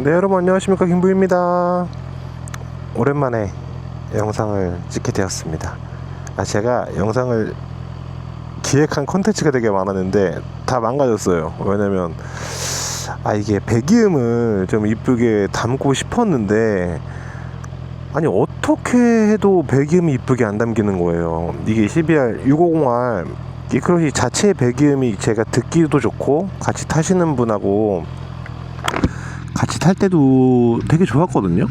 네 여러분 안녕하십니까? 김부입니다. 오랜만에 영상을 찍게 되었습니다. 아 제가 영상을 기획한 컨텐츠가 되게 많았는데 다 망가졌어요. 왜냐면 아 이게 배기음을 좀 이쁘게 담고 싶었는데 아니 어떻게 해도 배기음이 이쁘게 안 담기는 거예요. 이게 12R 650R 이 크로시 자체의 배기음이 제가 듣기도 좋고 같이 타시는 분하고 같이 탈 때도 되게 좋았거든요.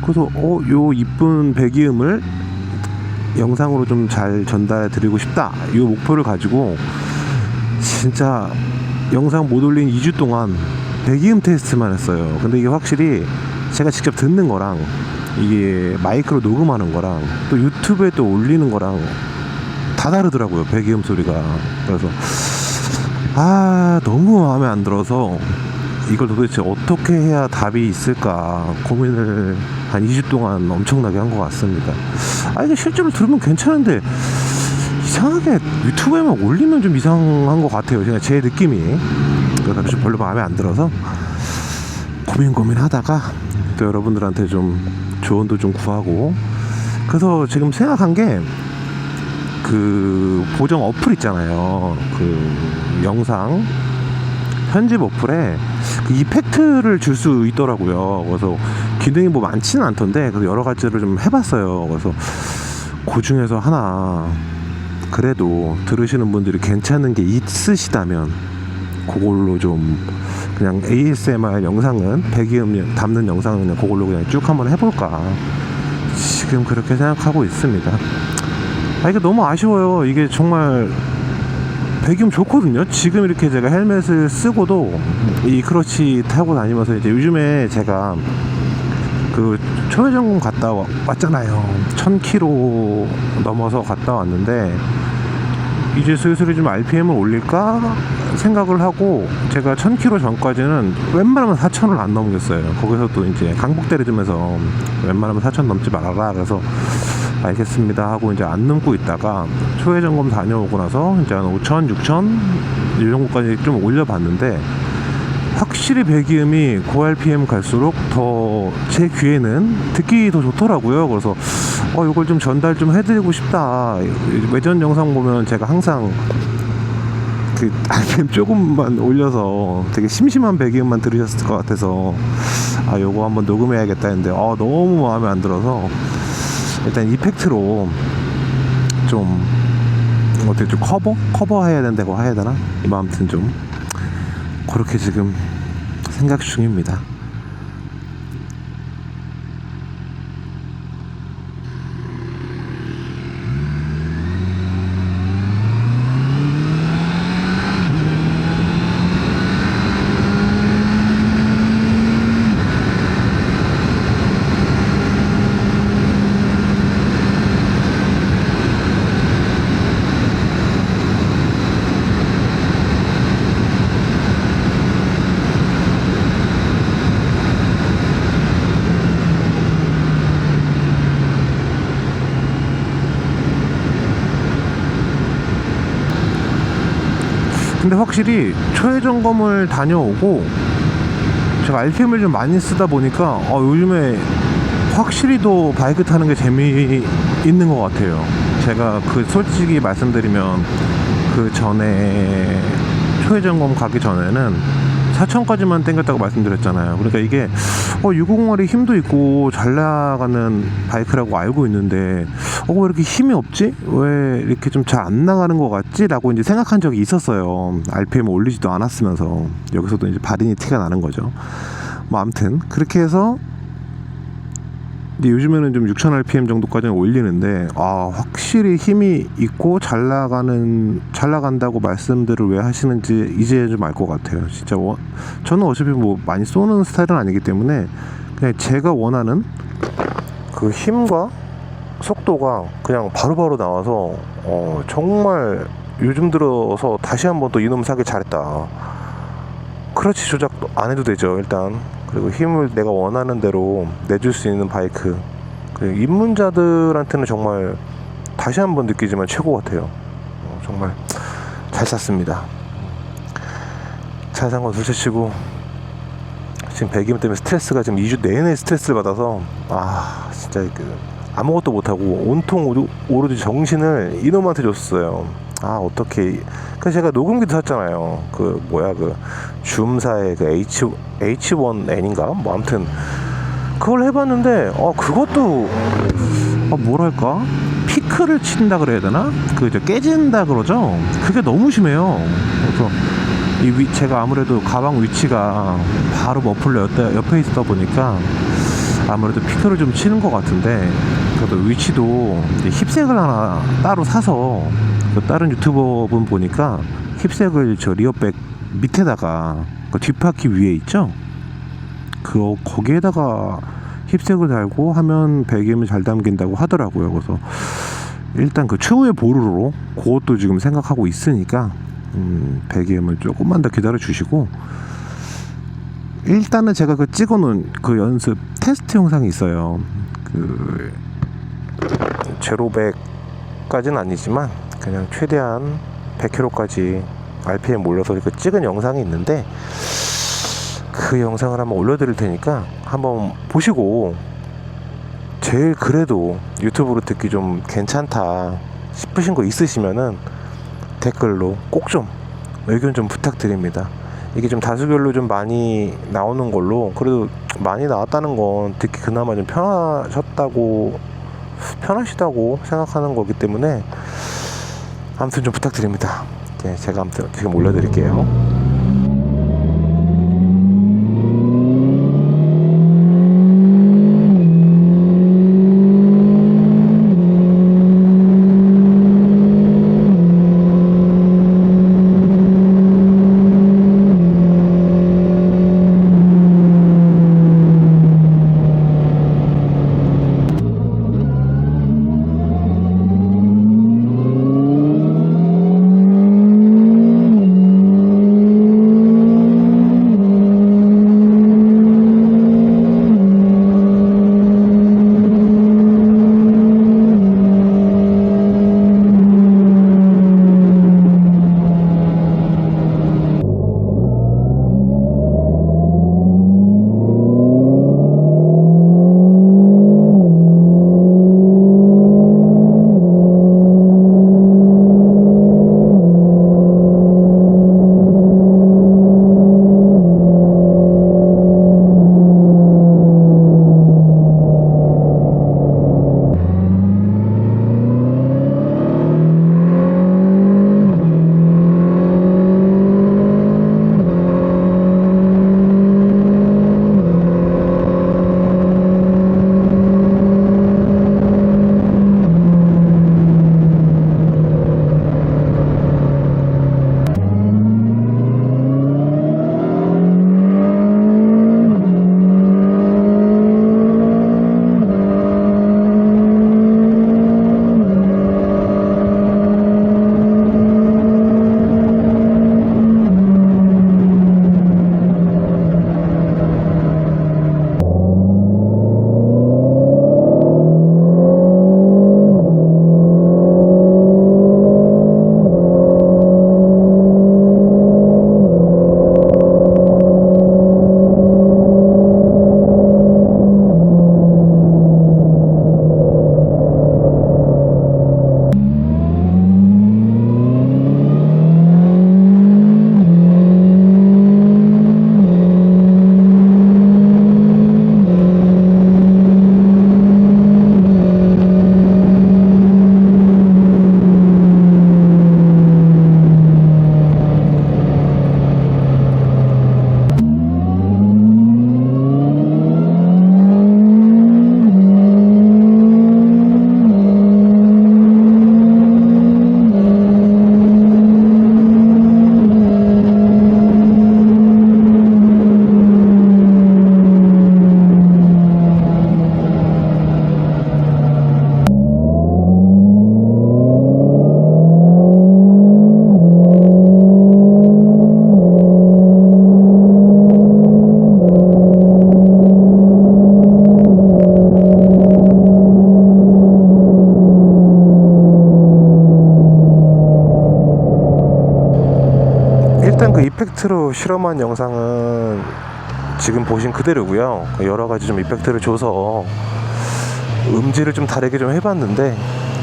그래서 어, 요 이쁜 배기음을 영상으로 좀 잘 전달해 드리고 싶다. 이 목표를 가지고 진짜 영상 못 올린 2주 동안 배기음 테스트만 했어요. 근데 이게 확실히 제가 직접 듣는 거랑 이게 마이크로 녹음하는 거랑 또 유튜브에 또 올리는 거랑 다 다르더라고요. 배기음 소리가. 그래서 아, 너무 마음에 안 들어서 이걸 도대체 어떻게 해야 답이 있을까 고민을 한 2주 동안 엄청나게 한 것 같습니다. 아, 이게 실제로 들으면 괜찮은데 이상하게 유튜브에만 올리면 좀 이상한 것 같아요. 그냥 제 느낌이. 그래서 좀 별로 마음에 안 들어서 고민 고민하다가 또 여러분들한테 좀 조언도 좀 구하고 그래서 지금 생각한 게 그 보정 어플 있잖아요. 그 영상 편집 어플에 그 이펙트를 줄 수 있더라고요. 그래서 기능이 뭐 많지는 않던데 그래서 여러 가지를 좀 해봤어요. 그래서 그 중에서 하나 그래도 들으시는 분들이 괜찮은 게 있으시다면 그걸로 좀 그냥 ASMR 영상은 배기음 담는 영상은 그냥 그걸로 그냥 쭉 한번 해볼까 지금 그렇게 생각하고 있습니다. 아 이게 너무 아쉬워요. 이게 정말 배기음 좋거든요. 지금 이렇게 제가 헬멧을 쓰고도 이 크러치 타고 다니면서 이제 요즘에 제가 그 초회전공 갔다 와- 왔잖아요. 1000km 넘어서 갔다 왔는데 이제 슬슬 좀 RPM을 올릴까 생각을 하고 제가 1000km 전까지는 웬만하면 4000을 안 넘겼어요. 거기서 또 이제 강북대를 주면서 웬만하면 4000 넘지 말아라. 그래서 알겠습니다 하고 이제 안 넘고 있다가 초회 점검 다녀오고 나서 이제 한 5천, 6천 이 정도까지 좀 올려봤는데 확실히 배기음이 고RPM 갈수록 더 제 귀에는 듣기 더 좋더라고요. 그래서 어 이걸 좀 전달 좀 해드리고 싶다. 외전 영상 보면 제가 항상 그 RPM 조금만 올려서 되게 심심한 배기음만 들으셨을 것 같아서 아 요거 한번 녹음해야겠다 했는데 아 너무 마음에 안 들어서 일단 이펙트로 좀 어떻게 좀 커버 커버해야 된다고 해야 되나 뭐 아무튼 좀 그렇게 지금 생각 중입니다. 근데 확실히 초회 점검을 다녀오고 제가 RPM을 좀 많이 쓰다 보니까 어, 요즘에 확실히 더 바이크 타는 게 재미있는 것 같아요. 제가 그 솔직히 말씀드리면 그 전에 초회 점검 가기 전에는 4천까지만 땡겼다고 말씀드렸잖아요. 그러니까 이게 어, 650R이 힘도 있고 잘 나가는 바이크라고 알고 있는데 어, 왜 이렇게 힘이 없지? 왜 이렇게 좀 잘 안 나가는 것 같지? 라고 이제 생각한 적이 있었어요. RPM 올리지도 않았으면서 여기서도 이제 발인이 티가 나는 거죠. 뭐 아무튼 그렇게 해서 근데 요즘에는 좀 6000rpm 정도까지는 올리는데 아 확실히 힘이 있고 잘 나가는 잘 나간다고 말씀들을 왜 하시는지 이제 좀 알 것 같아요. 진짜 원, 저는 어차피 뭐 많이 쏘는 스타일은 아니기 때문에 그냥 제가 원하는 그 힘과 속도가 그냥 바로바로 나와서 어, 정말 요즘 들어서 다시 한번 또 이놈 사기 잘했다. 크러치 조작도 안 해도 되죠 일단 그리고 힘을 내가 원하는 대로 내줄 수 있는 바이크. 그 입문자들한테는 정말 다시 한번 느끼지만 최고 같아요. 어, 정말 잘 샀습니다. 잘 산 건 둘째치고 지금 배기음 때문에 스트레스가 지금 2주 내내 스트레스를 받아서 아 진짜 그 아무것도 못하고 온통 오로, 오로지 정신을 이놈한테 줬어요 아 어떻게 그 제가 녹음기도 샀잖아요. 그 뭐야 그 줌사의 그 H H1N인가? 뭐 아무튼 그걸 해봤는데 어 그것도 아 뭐랄까? 피크를 친다 그래야 되나? 그 이제 깨진다 그러죠? 그게 너무 심해요. 그래서 이 위, 제가 아무래도 가방 위치가 바로 머플러 옆에, 옆에 있다 보니까 아무래도 피크를 좀 치는 것 같은데 그래도 위치도 힙색을 하나 따로 사서 그 다른 유튜버 분 보니까 힙색을 저 리어백 밑에다가 그 뒷바퀴 위에 있죠? 그 거기에다가 힙색을 달고 하면 배기음을 잘 담긴다고 하더라고요. 그래서 일단 그 추후의 보루로 그것도 지금 생각하고 있으니까 음, 배기음을 조금만 더 기다려 주시고 일단은 제가 그 찍어놓은 그 연습 테스트 영상이 있어요. 그 제로백까지는 아니지만 그냥 최대한 100km까지 RPM 올려서 그 찍은 영상이 있는데 그 영상을 한번 올려드릴 테니까 한번 보시고 제일 그래도 유튜브로 듣기 좀 괜찮다 싶으신 거 있으시면은 댓글로 꼭 좀 의견 좀 부탁드립니다. 이게 좀 다수결로 좀 많이 나오는 걸로 그래도 많이 나왔다는 건 듣기 그나마 좀 편하셨다고 편하시다고 생각하는 거기 때문에 아무튼 좀 부탁드립니다. 네, 제가 아무튼 지금 올려드릴게요. 일단 그 이펙트로 실험한 영상은 지금 보신 그대로고요. 여러 가지 좀 이펙트를 줘서 음질을 좀 다르게 좀 해봤는데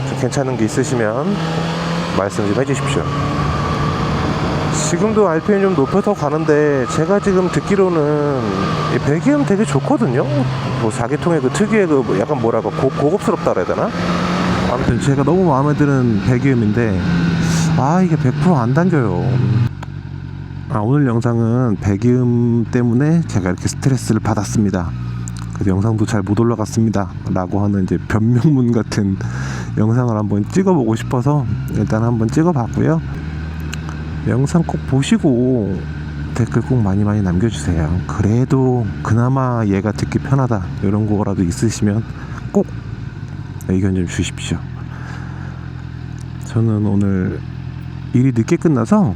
좀 괜찮은 게 있으시면 말씀 좀 해주십시오. 지금도 RPM 좀 높여서 가는데 제가 지금 듣기로는 이 배기음 되게 좋거든요. 뭐 사계통의 그 특유의 그뭐 약간 뭐랄까 고, 고급스럽다 그래야 되나? 아무튼 제가 너무 마음에 드는 배기음인데 아 이게 100%안 당겨요. 아 오늘 영상은 배기음 때문에 제가 이렇게 스트레스를 받았습니다. 그래서 영상도 잘 못 올라갔습니다. 라고 하는 이제 변명문 같은 영상을 한번 찍어보고 싶어서 일단 한번 찍어봤고요. 영상 꼭 보시고 댓글 꼭 많이 많이 남겨주세요. 그래도 그나마 얘가 듣기 편하다 이런 거라도 있으시면 꼭 의견 좀 주십시오. 저는 오늘 일이 늦게 끝나서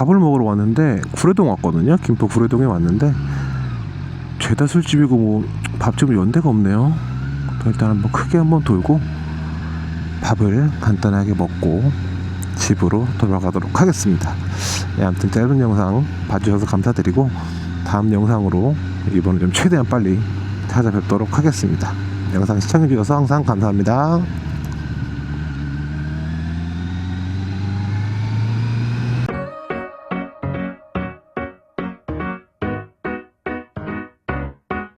밥을 먹으러 왔는데 구례동 왔거든요. 김포 구례동에 왔는데 죄다 술집이고 뭐 밥집은 연대가 없네요. 일단 한번 크게 한번 돌고 밥을 간단하게 먹고 집으로 돌아가도록 하겠습니다. 예, 아무튼 짧은 영상 봐주셔서 감사드리고 다음 영상으로 이번에 좀 최대한 빨리 찾아뵙도록 하겠습니다. 영상 시청해주셔서 항상 감사합니다.